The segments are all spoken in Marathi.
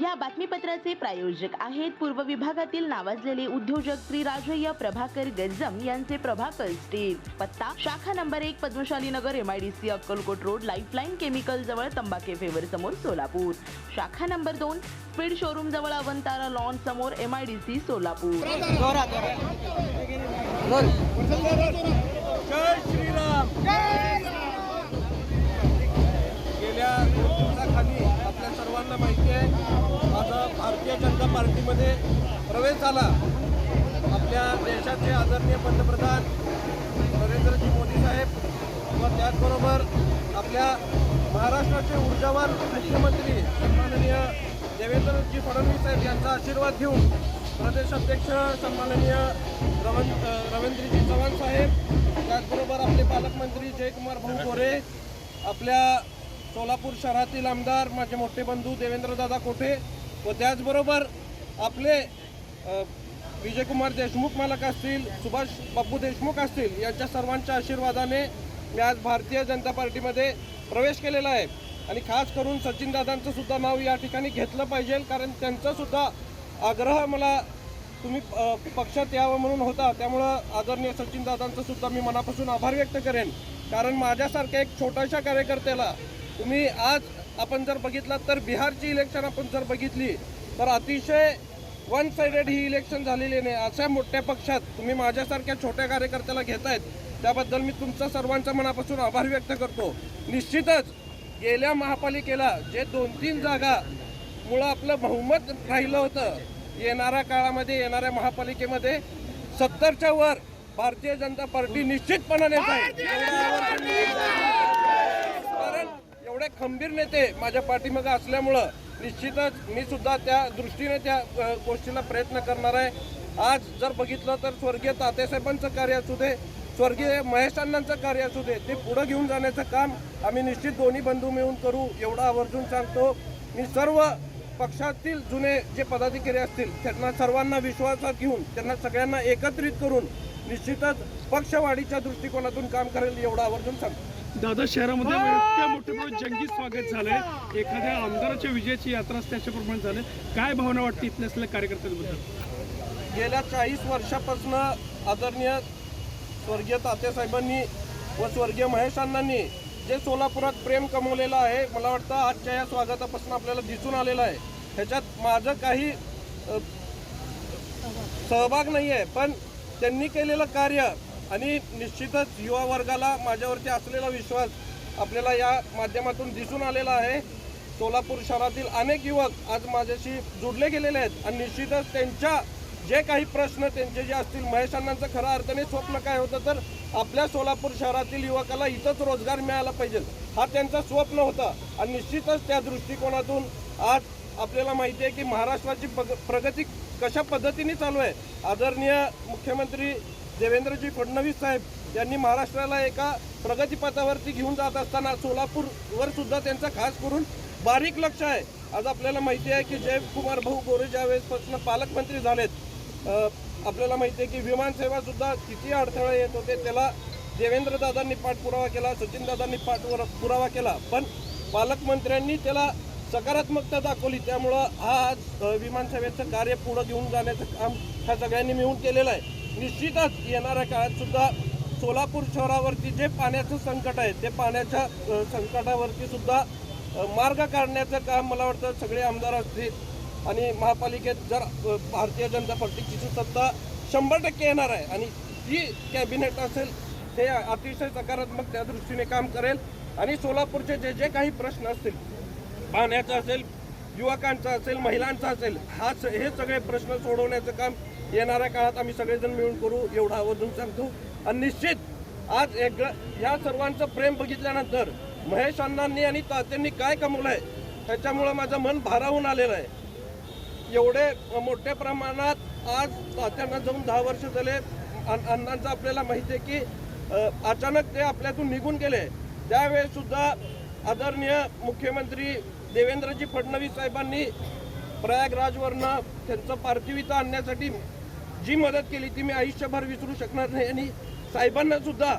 या बातमीपत्राचे प्रायोजक आहेत पूर्व विभागातील नावाजलेले उद्योजक श्री राजय्य प्रभाकर गज्जम यांचे प्रभाकर स्टील पत्ता शाखा नंबर एक Padmashali Nagar MIDC Akkalkot road lifeline chemical जवळ तंबाखे फेवर समोर सोलापूर. शाखा नंबर दोन स्पीड शोरूम जवळ अवंतारा लॉन समोर एमआयडीसी सोलापूर. जोरात बोल जय श्रीराम. जनता पार्टीमध्ये प्रवेश झाला. आपल्या देशाचे आदरणीय पंतप्रधान नरेंद्रजी मोदी साहेब व त्याचबरोबर आपल्या महाराष्ट्राचे ऊर्जावान मुख्यमंत्री सन्माननीय देवेंद्रजी फडणवीस साहेब यांचा आशीर्वाद घेऊन प्रदेश अध्यक्ष सन्माननीय रवन रवींद्रजी चव्हाण साहेब त्याचबरोबर आपले पालकमंत्री जयकुमार भाऊ गोरे आपल्या सोलापूर शहरातील आमदार माझे मोठे बंधू देवेंद्रदादा कोठे व त्याचबरोबर आपले विजयकुमार देशमुख मालक असतील सुभाष बाप्पू देशमुख असतील यांच्या सर्वांच्या आशीर्वादाने मी आज भारतीय जनता पार्टीमध्ये प्रवेश केलेला आहे. आणि खास करून सचिनदादांचं सुद्धा नाव या ठिकाणी घेतलं पाहिजे कारण त्यांचासुद्धा आग्रह मला तुम्ही पक्षात यावं म्हणून होता. त्यामुळं आदरणीय सचिनदादांचं सुद्धा मी मनापासून आभार व्यक्त करेन. कारण माझ्यासारख्या एक छोट्याशा कार्यकर्त्याला तुम्ही आज आपण जर बघितलात तर बिहारची इलेक्शन आपण जर बघितली तर अतिशय वन साइडेड ही इलेक्शन झालेली नाही अशा मोठ्या पक्षात तुम्ही माझ्यासारख्या छोट्या कार्यकर्त्याला घेतायत त्याबद्दल मी तुमचा सर्वांच्या मनापासून आभार व्यक्त करतो. निश्चितच गेल्या महापालिकेला जे दोन तीन जागा मुळं आपलं बहुमत राहिलं होतं येणाऱ्या काळामध्ये येणाऱ्या महापालिकेमध्ये सत्तरच्या वर भारतीय जनता पार्टी निश्चितपणाने जाईल एवढं आवर्जून मी- कारण एवढे खंबीर नेते माझ्या पाठीमागे असल्यामुळं निश्चितच मी सुद्धा त्या दृष्टीने त्या गोष्टीला प्रयत्न करणार आहे. आज जर बघितलं तर स्वर्गीय तातेसाहेबांचं कार्य असू दे स्वर्गीय महेश अण्णांचं कार्य असू दे ते पुढं घेऊन जाण्याचं काम आम्ही निश्चित दोन्ही बंधू मिळून करू एवढं आवर्जून सांगतो. मी सर्व पक्षातील जुने जे पदाधिकारी असतील त्यांना सर्वांना विश्वासात घेऊन त्यांना सगळ्यांना एकत्रित करून निश्चितच पक्षवाढीच्या दृष्टिकोनातून काम करेल एवढं आवर्जून सांगतो. दादा शहरामध्ये इतक्या मोठे मोठे जंगी स्वागत झालंय. एखाद्या आमदाराच्या विजयाची यात्रा त्याच्याप्रमाणे झाले काय भावना वाटते इथल्या असलेल्या कार्यकर्त्यांबद्दल? गेल्या चाळीस वर्षापासून आदरणीय स्वर्गीय तात्यासाहेबांनी व स्वर्गीय महेश अण्णांनी जे सोलापुरात प्रेम कमवलेलं आहे मला वाटतं आजच्या या स्वागतापासून आपल्याला दिसून आलेलं आहे. ह्याच्यात माझं काही सहभाग नाही आहे पण त्यांनी केलेलं कार्य आणि निश्चितच युवा वर्गाला माझ्यावरती असलेला विश्वास आपल्याला या माध्यमातून दिसून आलेला आहे. सोलापूर शहरातील अनेक युवक आज माझ्याशी जुडले गेलेले आहेत आणि निश्चितच त्यांच्या जे काही प्रश्न त्यांचे जे असतील महेश अण्णांचं खऱ्या अर्थाने स्वप्न काय होतं तर आपल्या सोलापूर शहरातील युवकाला इथंच रोजगार मिळाला पाहिजे. हा त्यांचा स्वप्न होता आणि निश्चितच त्या दृष्टिकोनातून आज आपल्याला माहिती आहे की महाराष्ट्राची प्रगती कशा पद्धतीने चालू आहे. आदरणीय मुख्यमंत्री देवेंद्रजी फडणवीस साहेब यांनी महाराष्ट्राला एका प्रगतीपथावरती घेऊन जात असताना सोलापूरवर सुद्धा त्यांचा खास करून बारीक लक्ष आहे. आज आपल्याला माहिती आहे की जयकुमार भाऊ गोरे ज्यावेळेसपासून पालकमंत्री झालेत आपल्याला माहिती आहे की विमानसेवा सुद्धा किती अडथळे येत होते त्याला देवेंद्रदादांनी पाठपुरावा केला सचिनदादांनी पाठपुरा पुरावा केला पण पालकमंत्र्यांनी त्याला सकारात्मकता दाखवली. त्यामुळं हा आज विमानसेवेचं कार्य पुढं घेऊन जाण्याचं काम ह्या सगळ्यांनी मिळून केलेलं आहे. निश्चितच येणाऱ्या काळात सुद्धा सोलापूर शहरावरती जे पाण्याचं संकट आहे ते पाण्याच्या संकटावरती सुद्धा मार्ग काढण्याचं काम मला वाटतं सगळे आमदार असतील आणि महापालिकेत जर भारतीय जनता पार्टीची सत्ता शंभर टक्के येणार आहे आणि जी कॅबिनेट असेल ते अतिशय सकारात्मक त्या दृष्टीने काम करेल आणि सोलापूरचे जे जे काही प्रश्न असतील पाण्याचा असेल युवकांचा असेल महिलांचा असेल हा हे सगळे प्रश्न सोडवण्याचं काम येणाऱ्या काळात आम्ही सगळेजण मिळून करू एवढा आवर्जून सांगतो आणि निश्चित आज एक ह्या सर्वांचं प्रेम बघितल्यानंतर महेश अण्णांनी आणि तात्यांनी काय कमवलं आहे त्याच्यामुळं माझं मन भारावून आलेलं आहे. एवढे मोठ्या प्रमाणात आज तात्यांना जाऊन दहा वर्ष झाले. अण्णांचं आपल्याला माहिती आहे की अचानक ते आपल्यातून निघून गेले. त्यावेळेसुद्धा आदरणीय मुख्यमंत्री देवेंद्रजी फडणवीस साहेबांनी प्रयागराजवरनं त्यांचं पार्थिविता आणण्यासाठी जी मदत केली ती मी आयुष्यभर विसरू शकणार नाही. आणि साहेबांना सुद्धा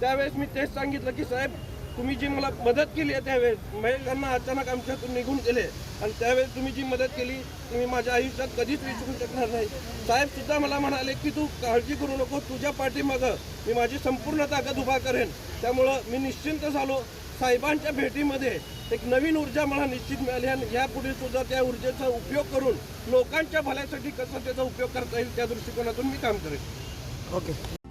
त्यावेळेस मी तेच सांगितलं की साहेब तुम्ही जी मला मदत केली आहे त्यावेळेस महिलांना अचानक आमच्यातून निघून गेले. आणि त्यावेळेस तुम्ही जी मदत केली तुम्ही माझ्या आयुष्यात कधीच विसरू शकणार नाही. साहेब सुद्धा मला म्हणाले की तू काळजी करू नको तुझ्या पाठीमागं मी माझी संपूर्ण ताकद उभा करेन. त्यामुळं मी निश्चिंत झालो. साहेबांच्या भेटीमध्ये एक नवीन ऊर्जा मला निश्चित मिळाली आणि यापुढे सुद्धा त्या ऊर्जेचा उपयोग करून लोकांच्या भल्यासाठी कसा त्याचा उपयोग करता येईल त्या दृष्टिकोनातून मी काम करेन. ओके.